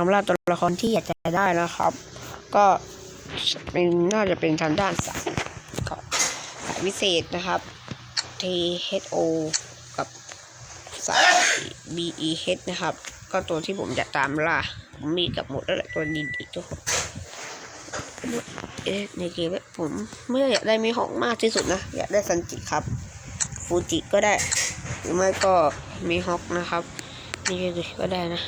สำหรับตัวละครที่อยากจะได้นะครับ ก็เป็นน่าจะเป็นทางด้านสายสายวิเศษนะครับ T H O กับสาย B E H นะครับ ก็ตัวที่ผมจะตามล่าผมมีกับหมดแล้วแหละตัวดีๆตัวเอ๊ะในเกมเนี่ยผมไม่อยากได้มีหอกมากที่สุดนะ อยากได้ซันจิครับ ฟูจิก็ได้ หรือไม่ก็มีฮอกนะครับ นี่ก็ได้นะ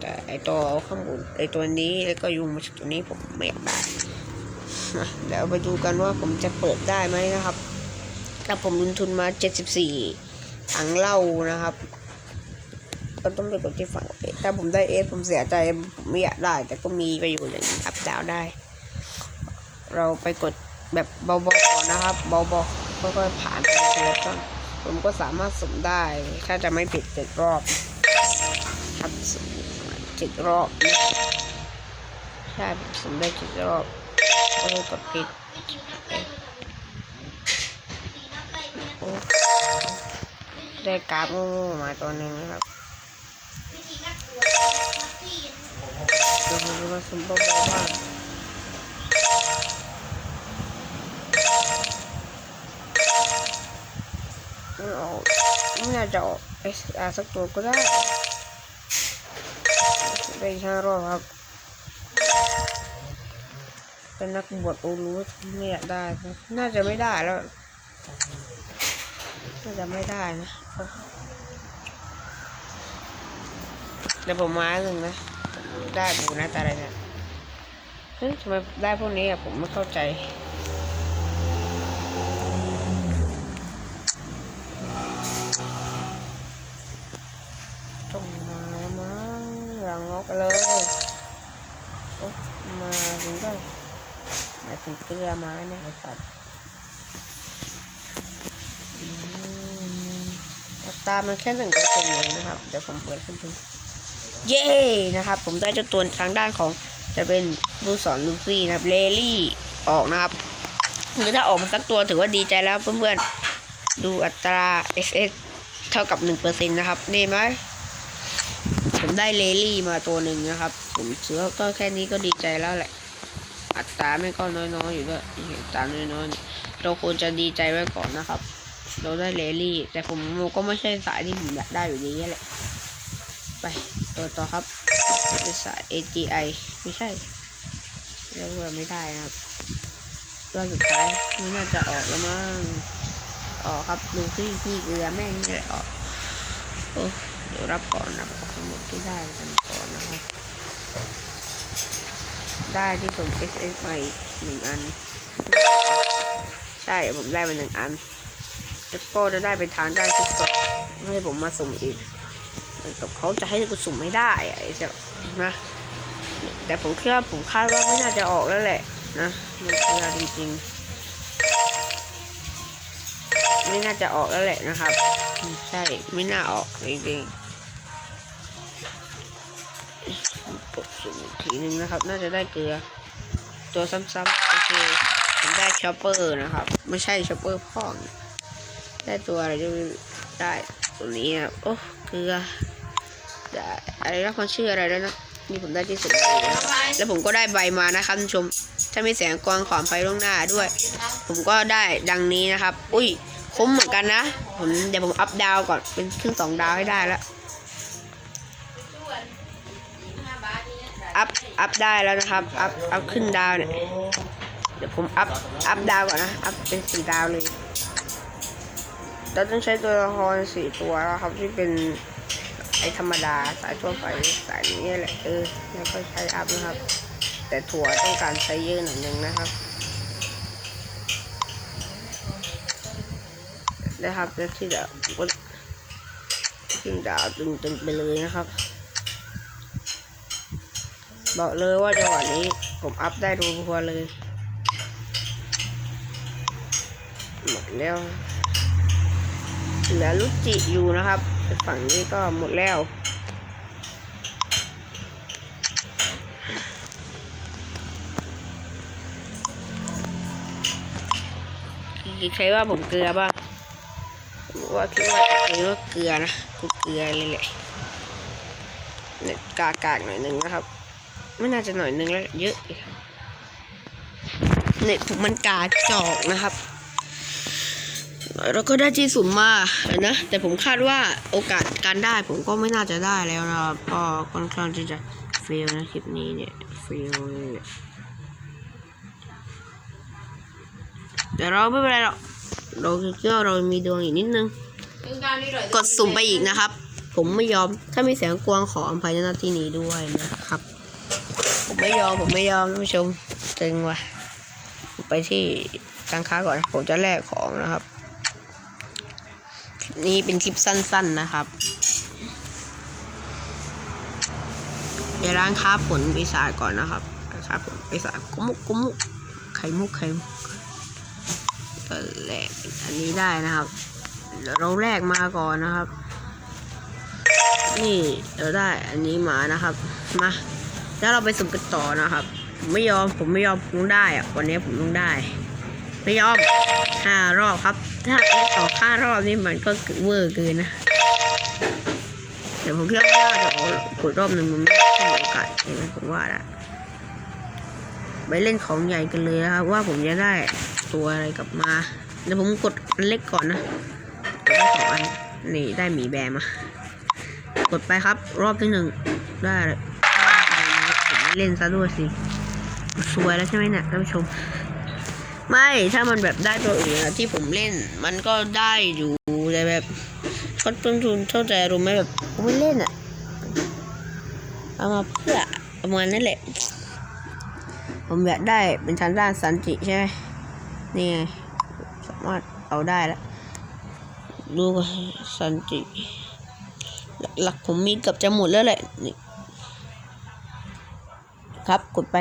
แต่ไอตัวข้างบนไอตัวนี้แล้วก็ยุงมาจากตัวนี้ผมไม่อยากได้เดี๋ยวไปดูกันว่าผมจะเปิดได้ไหมนะครับถ้าผมลงทุนมา 74ถังเหล้านะครับ ก็ต้องไปกดที่ฝั่งเอสถ้าผมได้เอสผมเสียใจผมไม่อยากได้ แต่ก็มีประโยชน์อย่างนี้อัพดาวได้ เราไปกดแบบเบาๆก่อนนะครับเบาๆค่อยๆผ่านไปทีละต้นผมก็สามารถสุ่มได้ ถ้าจะไม่ผิดเจ็ดรอบครับสุ่ม เจ็ดรอบใช่ผมสุ่มได้เจ็ดรอบก็เลยกดผิดได้กราฟโง่ๆมาตัวหนึ่งนะครับดี๋ยวผมจะมาสุ่มเบาๆบ้างไม่ออกไม่น่าจะออกเอสอาสักตัวก็ได้ ได้ห้ารอบครับ เป็นนักบวชโอรู้ไม่อยากได้นะน่าจะไม่ได้แล้ว น่าจะไม่ได้นะ เดี๋ยวผมมาหนึ่งนะ ได้บูนะแต่อะไรเนี่ยเฮ้ยทำไมได้พวกนี้อะผมไม่เข้าใจ ต้องมาแล้วมั้ง หลังงอกเลยโอ๊ะมาถึงได้มาถึงเกลือมาเนี่ยสัตว์อืมอัตรามันแค่หนึ่งเปอร์เซ็นต์เองนะครับ เดี๋ยวผมเปิดขึ้นดูเย้นะครับ ผมได้เจ้าตัวทางด้านของจะเป็นลูกศรลูฟี่นะครับเลลี่ออกนะครับคือถ้าออกมาสักตัวถือว่าดีใจแล้วเพื่อนๆ ดูอัตรา SS เท่ากับหนึ่งเปอร์เซ็นต์นะครับ นี่ไหม ผมได้เลลี่มาตัวหนึ่งนะครับ ผมซื้อก็แค่นี้ก็ดีใจแล้วแหละ อัตราไม่ก็น้อยๆอยู่ด้วยอัตราน้อยๆเราควรจะดีใจไว้ก่อนนะครับ เราได้เลลี่ แต่ผมก็ไม่ใช่สายที่ผมอยากได้อยู่ดีแหละ ไปตัวต่อครับเป็นสาย AGI ไม่ใช่เรียกว่าไม่ได้นะครับตัวสุดท้ายไม่น่าจะออกแล้วมั้งออกครับดูที่พี่เกลือแม่งนี่แหละออกโอ้ เดี๋ยวรับก่อนนะทั้งหมดที่ได้กันก่อนนะครับ ได้ที่ผม S S ใหม่หนึ่งอัน ใช่ผมได้มาหนึ่งอันแล้วก็จะได้เป็นทางได้ทุกตัวไม่ให้ผมมาสุ่มอีกเหมือนกับเขาจะให้กูสุ่มไม่ได้อะไอ้เจ้านะแต่ผมคิดว่าผมคาดว่าไม่น่าจะออกแล้วแหละนะมันเชื่อจริงๆไม่น่าจะออกแล้วแหละนะครับ ใช่ ไม่น่าออกจริงๆ ดสุ่มอีกทีหนึ่งนะครับ น่าจะได้เกลือ ตัวซ้ำๆโอเคผมได้ชอปเปอร์นะครับ ไม่ใช่ชอปเปอร์พ่องได้ตัวอะไรจะได้ตัวนี้นะโอ้เกลือได้อะไรนะคนชื่ออะไรแล้วนะนี่ผมได้ที่สุดเลยแล้วผมก็ได้ใบมานะครับชม ถ้ามีแสงกวางขวามไฟล่วงหน้าด้วย ผมก็ได้ดังนี้นะครับ อุ้ยคุ้มเหมือนกันนะ ผมเดี๋ยวผมอัพดาวก่อนเป็นขึ้นสองดาวให้ได้แล้ว อัพอัพได้แล้วนะครับ อัพอัพขึ้นดาวเนี่ยเดี๋ยวผมอัพอัพดาวก่อนนะ อัพเป็นสีดาวเลยเราต้องใช้ตัวละครสี่ตัวแล้วครับที่เป็นไอธรรมดาสายทั่วไปสายนี้แหละเออแล้วก็ใช้อัพนะครับ แต่ถั่วต้องการใช้เยอะหน่อยนึงนะครับนะครับแล้วที่เดี๋ยวก็ขึ้นดาวตึงๆไปเลยนะครับ บอกเลยว่าจังหวะนี้ผมอัพได้ดูทัวร์เลย หมดแล้ว เหลือลุจิอยู่นะครับ ฝั่งนี้ก็หมดแล้วใครว่าผมเกลือบ้างว่าคิดว่าจะเกลือว่าเกลือนะกูเกลือเลยแหละเน็ตกากากๆหน่อยหนึ่งนะครับ ไม่น่าจะหน่อยนึงแล้วเยอะอีกครับเน็ตผมมันกาจอกนะครับ แล้วก็ได้ที่สุ่มมานะ แต่ผมคาดว่าโอกาสการได้ผมก็ไม่น่าจะได้แล้วนะครับก็ค่อนข้างที่จะเฟลนะคลิปนี้เนี่ยเฟลเลยแต่เราไม่เป็นไรหรอกเราคิดว่าเรามีดวงอีกนิดนึง กดสุ่มไปอีกนะครับ ผมไม่ยอมถ้ามีเสียงกวางขออภัยในหน้าที่นี้ด้วยนะครับ ไม่ยอมผมไม่ยอมท่านผู้ชมตึงว่ะไปที่การค้าก่อน ผมจะแลกของนะครับ นี่เป็นคลิปสั้น ๆนะครับเดี๋ยวร้านค้าผลปีศาจก่อนนะครับร้านค้าผลปีศาจกุมุกกุมุกไข่มุกไข่มุกก็แลกอันนี้ได้นะครับเราแลกมาก่อนนะครับ นี่เราได้อันนี้มานะครับ มา แล้วเราไปสุ่มกันต่อนะครับผมไม่ยอมผมไม่ยอมผมต้องได้อะวันนี้ผมต้องได้ ไม่ยอมห้ารอบครับ ถ้าเอ็กต่อห้ารอบนี่มันก็เวอร์เกินนะเดี๋ยวผมคิดว่าจะเอากดรอบหนึ่งมันไม่ได้โอกาสใช่ไหมผมว่าละไปเล่นของใหญ่กันเลยนะครับว่าผมจะได้ตัวอะไรกลับมาเดี๋ยวผมกดอันเล็กก่อนนะกดได้สองอันนี่ได้หมีแบมา กดไปครับ รอบที่หนึ่งได้ เล่นซะด้วยสิ สวยแล้วใช่ไหมเนี่ยท่านผู้ชม ไม่ถ้ามันแบบได้ตัวอื่นอะที่ผมเล่น มันก็ได้อยู่แต่แบบก็ต้นทุนเท่าใจรู้ไหมแบบผมไม่เล่นอะเอามาเพื่อประมาณนั้นแหละ ผมอยากได้เป็นทางด้านสันติใช่ไหมนี่ไงสามารถเอาได้แล้วดูก่อนสันติหลักผมมีเกือบจะหมดแล้วแหละนี่ ครับกดไป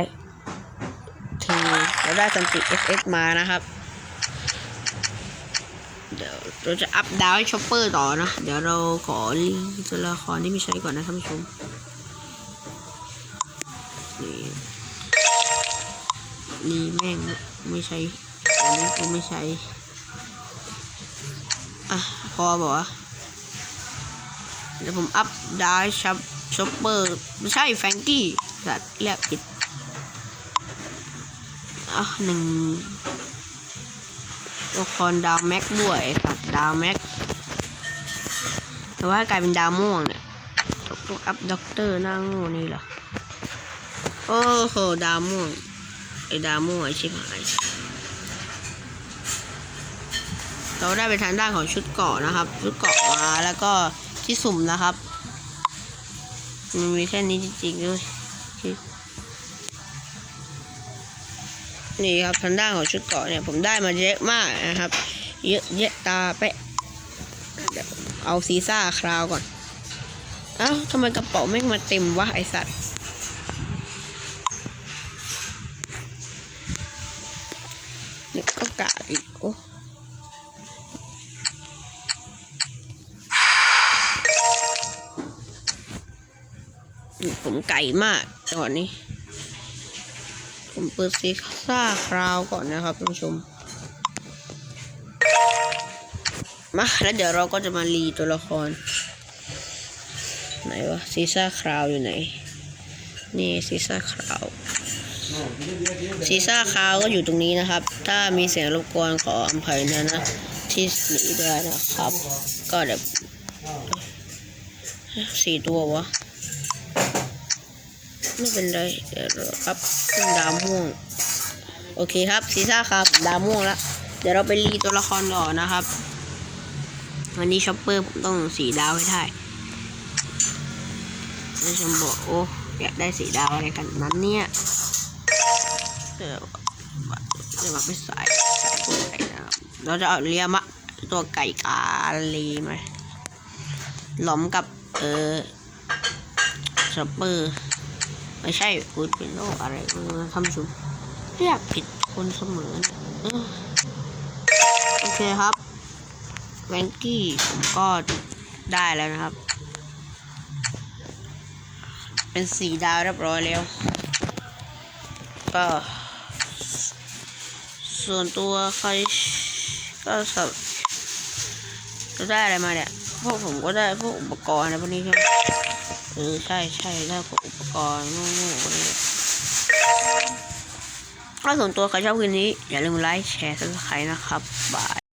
ทีเราได้สันติ FX มานะครับ เดี๋ยวเราจะอัพดาวให้ชอปเปอร์ต่อนะ เดี๋ยวเราขอรีตัวละครที่ไม่ใช้ก่อนนะท่านผู้ชมนี่นี่แม่งไม่ใช้อันนี้กูไม่ใช้อะพอบอกว่าเดี๋ยวผมอัพดาวให้ชับชอปเปอร์ ไม่ใช่แฟงกี้ สัตว์เรียกผิดอะหนึ่งตัวละครดาวแม็กด้วยตัดดาวแม็กแต่ว่ากลายเป็นดาวม่วงเนี่ยต้องอัพด็อกเตอร์หน้าโง่นี่เหรอโอ้โหดาวม่วงไอ้ดาวม่วงไอ้ชิบหายเราได้ไปทางด้านของชุดเกาะนะครับ ชุดเกาะมาแล้วก็ที่สุ่มนะครับ มันมีแค่นี้จริงๆด้วย นี่ครับทางด้านของชุดเกาะเนี่ยผมได้มาเยอะมากนะครับ เยอะแยะตาเปะเอาซีซ่าคราวก่อน เอ้าทำไมกระเป๋าแม่มาเต็มวะไอสัตว์นี่ก็กาดอีกโอ้ผมไก่มาก ตอนนี้ ผมเปิดซีซ่าคราวก่อนนะครับท่านผู้ชม มาแล้วเดี๋ยวเราก็จะมารีตัวละคร ไหนวะซีซ่าคราวอยู่ไหน นี่ซีซ่าคราวซีซ่าคราวก็อยู่ตรงนี้นะครับ ถ้ามีเสียงรบกวนขออภัยนะนะที่นี้ด้วยนะครับ ก็เดี๋ยวสี่ตัววะ ไม่เป็นไรเดี๋ยวครับขึ้นดาวม่วง โอเคครับซีซ่าครับดาวม่วงล้วเดี๋ยวเราไปรีตัวละครก่อนนะครับ วันนี้ช็อปเปอร์ผมต้องสีดาวให้ได้แล้วชมบอกโอ้อยากได้สีดาวอะไรกันนั้นเนี่ยเดี๋ยวเดี๋ยวมาไปใส่ใส่ตัวไก่นะครับเราจะเอาเรียมะตัวไก่กาลีมาหลอมกับเออช็อปเปอร์ ไม่ใช่พูดเป็นโรคอะไรเออทำชุมเรียกผิดคนเสมอเนี่ยเออโอเคครับแวนกี้ผมก็ได้แล้วนะครับ เป็นสีดาวเรียบร้อยแล้ว ก็ ส่วนตัวใครก็สับจะได้อะไรมาเนี่ย พวกผมก็ได้พวกอุปกรณ์อะไรพวกนี้ใช่ไหม เออใช่ใช่แล้วก็อุปกรณ์โง่ๆถ้าส่วนตัวใครชอบคลิปนี้ อย่าลืมไลค์แชร์ซับสไครต์นะครับบาย